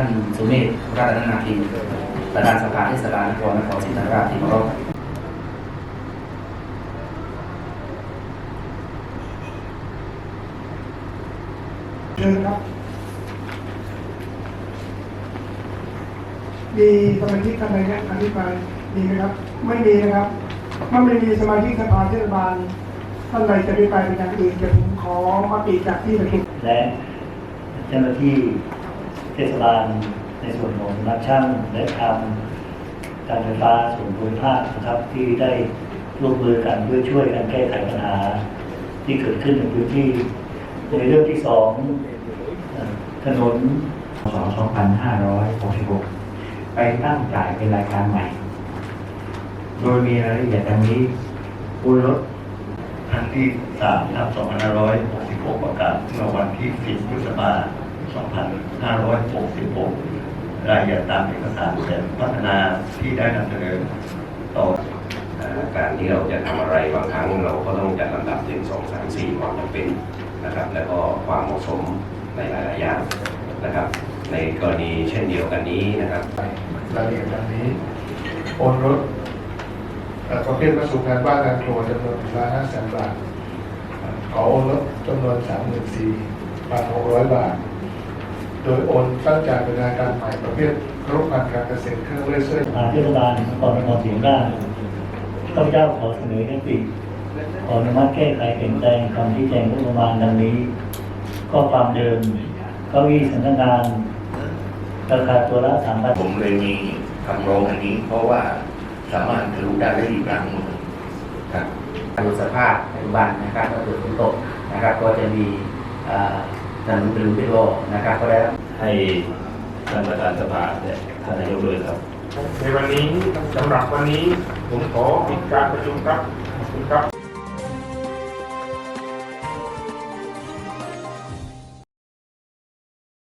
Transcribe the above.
านสุเมธรัตนนาทีประธานสภาเทศบาลนครนครศรีธรรมราชที่เคารพเชิญครับมีสมาชิกท่านใดเนี่ยอภิปรายมีไหมครับ ไม่มีนะครับเมื่อไม่มีสมาชิกสภาเทศบาลท่านใดจะอภิปรายเป็นอย่างอื่นจะผมขอมติจากที่ประชุมและเจ้าหน้าที่ เทศบาลในส่วนของนักช่างและทางการไฟฟ้าส่วนภูมิภาคนะครับที่ได้ร่วมมือกันเพื่อช่วยกันแก้ไขปัญหา ที่เกิดขึ้นในพื้นที่ ในเรื่องที่สองเอ่อถนนพศ2566 ไปตั้งจ่ายเป็นรายการใหม่ โดยมีรายละเอียดดังนี้อุรถครั้งที่3ทับ2566 ประกาศเมื่อวันที่ 10 พฤษภาคม 2566 รายละเอียดตามเอกสารแผนพัฒนาที่ได้นำเสนอต่อการที่เราจะทำอะไรบางครั้งเราก็ต้องจัดลำดับหนึ่งสองสามสี่ความจำเป็นนะครับ แล้วก็ความเหมาะสมในหลายๆอย่างนะครับ ในกรณีเช่นเดียวกันนี้นะครับรายละเอียดดังนี้โอนรถประเภทวัสดุงานบ้านงานครัวจำนวนล้านห้าแสนบาทขอโอนรถจำนวนสามหมื่นสี่พันหกร้อยบาท โดยโอนตั้งจายเป็นรายการใหม่ประเภทครบพันการเกษตรเครื่องเลื่อยเสื้อทางเทศบาลนครนครศรีธรรมราชข้าพเจ้าขอเสนอให้ปิดขออนุมัติแก้ไขเปลี่ยนแปลงคำที่แจ้งงบประมาณดังนี้ข้อความเดิมเก้าอี้สำนักงานราคาตัวละสามพันผมเลยมีคำร้องอันนี้ เพราะว่าสามารถทะลุได้ได้อีกครั้งหนึ่งครับดูสภาพปัจจุบันนะครับก็คือฝนตกนะครับก็จะมี ท่านนบริเวณโลนะครับก็ได้วให้ท่านประธานสภาเนี่ยท่านนายกเลยครับ ในวันนี้สำหรับวันนี้ผมขอปิดการประชุมครับขอบคุณครับ